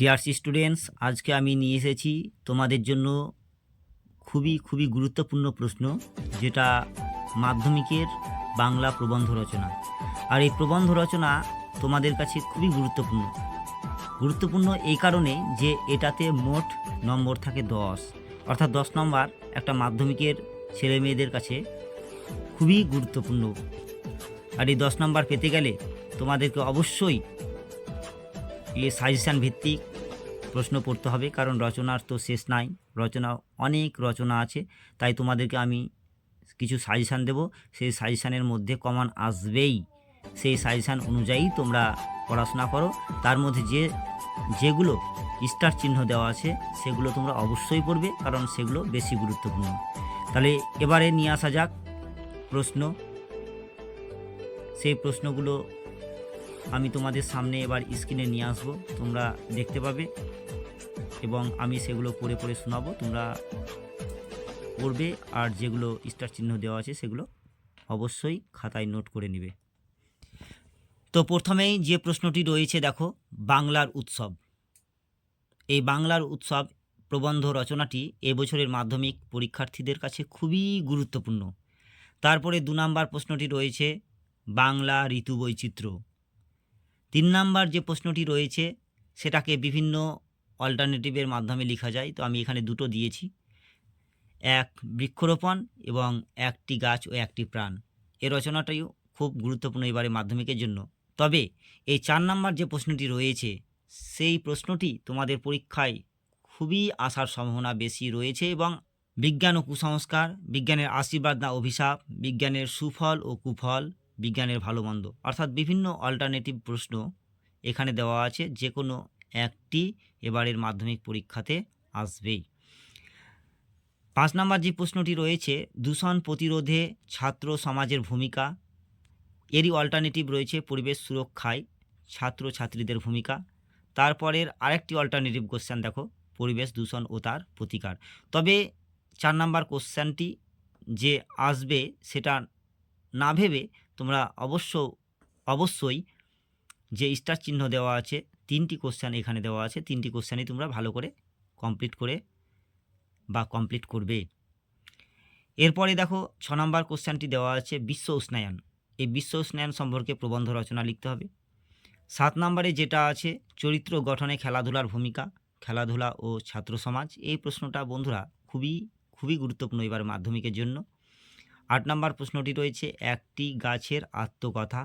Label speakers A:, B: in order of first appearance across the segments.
A: ডিয়ারসি students আজকে আমি নিয়ে এসেছি তোমাদের জন্য খুবই খুবই গুরুত্বপূর্ণ প্রশ্ন, যেটা মাধ্যমিকের বাংলা প্রবন্ধ রচনা। আর এই প্রবন্ধ রচনা তোমাদের কাছে খুবই গুরুত্বপূর্ণ। গুরুত্বপূর্ণ এই কারণে যে এটাতে মোট নম্বর থাকে দশ। অর্থাৎ দশ নম্বর একটা মাধ্যমিকের ছেলে মেয়েদের কাছে খুবই গুরুত্বপূর্ণ। আর এই দশ নম্বর পেতে গেলে তোমাদেরকে অবশ্যই এ সাজেশান ভিত্তিক প্রশ্ন পড়তে হবে, কারণ রচনার তো শেষ নাই। রচনা, অনেক রচনা আছে, তাই তোমাদেরকে আমি কিছু সাজেশান দেব। সেই সাজেশানের মধ্যে কমন আসবেই। সেই সাজেশান অনুযায়ী তোমরা পড়াশোনা করো। তার মধ্যে যে, যেগুলো স্টার চিহ্ন দেওয়া আছে, সেগুলো তোমরা অবশ্যই পড়বে, কারণ সেগুলো বেশি গুরুত্বপূর্ণ। তাহলে এবারে নিয়ে আসা যাক প্রশ্ন। সেই প্রশ্নগুলো আমি তোমাদের সামনে এবার স্ক্রিনে নিয়ে আসব। তোমরা দেখতে পাবে। এবং আমি সেগুলো পড়ে পড়ে শোনাবো। তোমরা পড়বে আর যেগুলো স্টার চিহ্ন দেওয়া আছে সেগুলো অবশ্যই খাতায় নোট করে নেবে। তো প্রথমেই যে প্রশ্নটি রয়েছে, দেখো, বাংলার উৎসব। এই বাংলার উৎসব প্রবন্ধ রচনাটি এবছরের মাধ্যমিক পরীক্ষার্থীদের কাছে খুবই গুরুত্বপূর্ণ। তারপরে দু নম্বর প্রশ্নটি রয়েছে, বাংলা ঋতু বৈচিত্র্য তিন নাম্বার যে প্রশ্নটি রয়েছে, সেটাকে বিভিন্ন অল্টারনেটিভের মাধ্যমে লেখা যায়। তো আমি এখানে দুটো দিয়েছি। এক বৃক্ষরোপণ এবং একটি গাছ ও একটি প্রাণ। এ রচনাটাও খুব গুরুত্বপূর্ণ এবারে মাধ্যমিকের জন্য। তবে এই চার নাম্বার যে প্রশ্নটি রয়েছে, সেই প্রশ্নটি তোমাদের পরীক্ষায় খুবই আসার সম্ভাবনা বেশি রয়েছে এবং বিজ্ঞান ও কুসংস্কার, বিজ্ঞানের আশীর্বাদ না অভিশাপ, বিজ্ঞানের সুফল ও কুফল বিজ্ঞানের ভালো মন্দ। অর্থাৎ বিভিন্ন অল্টারনেটিভ প্রশ্ন এখানে দেওয়া আছে যে কোনো একটি এবারের মাধ্যমিক পরীক্ষাতে আসবেই। পাঁচ নম্বর যে প্রশ্নটি রয়েছে, দূষণ প্রতিরোধে ছাত্র সমাজের ভূমিকা। এরই অল্টারনেটিভ রয়েছে পরিবেশ সুরক্ষায় ছাত্র ছাত্রীদের ভূমিকা। তারপরের আরেকটি অল্টারনেটিভ কোশ্চেন দেখো, পরিবেশ দূষণ ও তার প্রতিকার। তবে চার নাম্বার কোশ্চেনটি যে আসবে, সেটা না ভেবে তোমরা অবশ্য, অবশ্যই যে স্টার চিহ্ন দেওয়া আছে, তিনটি কোশ্চেন এখানে দেওয়া আছে, তিনটি কোশ্চেনই তোমরা ভালো করে কমপ্লিট করে বা কমপ্লিট করবে। এরপরে দেখো, ছ নম্বর কোশ্চেনটি দেওয়া আছে, বিশ্ব উষ্ণায়ন। এই বিশ্ব উষ্ণায়ন সম্পর্কে প্রবন্ধ রচনা লিখতে হবে। সাত নম্বরে যেটা আছে, চরিত্র গঠনে খেলাধুলার ভূমিকা, খেলাধুলা ও ছাত্র সমাজ। এই প্রশ্নটা বন্ধুরা খুবই খুবই গুরুত্বপূর্ণ এবার মাধ্যমিকের জন্য। আট নম্বর প্রশ্নটি রয়েছে, একটি গাছের আত্মকথা।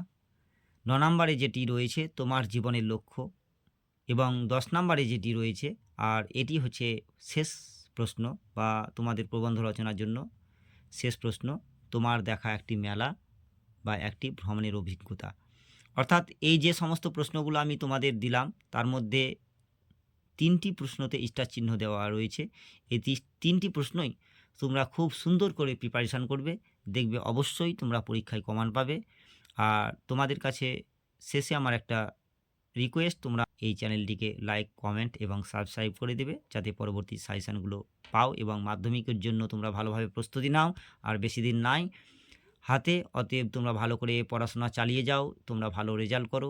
A: ন নম্বরে যেটি রয়েছে, তোমার জীবনের লক্ষ্য। এবং দশ নম্বরে যেটি রয়েছে, আর এটি হচ্ছে শেষ প্রশ্ন বা তোমাদের প্রবন্ধ রচনার জন্য শেষ প্রশ্ন, তোমার দেখা একটি মেলা বা একটি ভ্রমণের অভিজ্ঞতা। অর্থাৎ এই যে সমস্ত প্রশ্নগুলো আমি তোমাদের দিলাম, তার মধ্যে তিনটি প্রশ্নতে স্টার চিহ্ন দেওয়া রয়েছে। এই তিনটি প্রশ্নই তোমরা খুব সুন্দর করে প্রিপারেশান করবে। দেখবে অবশ্যই তোমরা পরীক্ষায় কমান পাবে। আর তোমাদের কাছে শেষে আমার একটা রিকোয়েস্ট তোমরা এই চ্যানেলটিকে লাইক কমেন্ট এবং সাবস্ক্রাইব করে দেবে, যাতে পরবর্তী সাজেশানগুলো পাও এবং মাধ্যমিকের জন্য তোমরা ভালোভাবে প্রস্তুতি নাও। আর বেশি দিন নাই, হাতে অতএব তোমরা ভালো করে পড়াশোনা চালিয়ে যাও, তোমরা ভালো রেজাল্ট করো।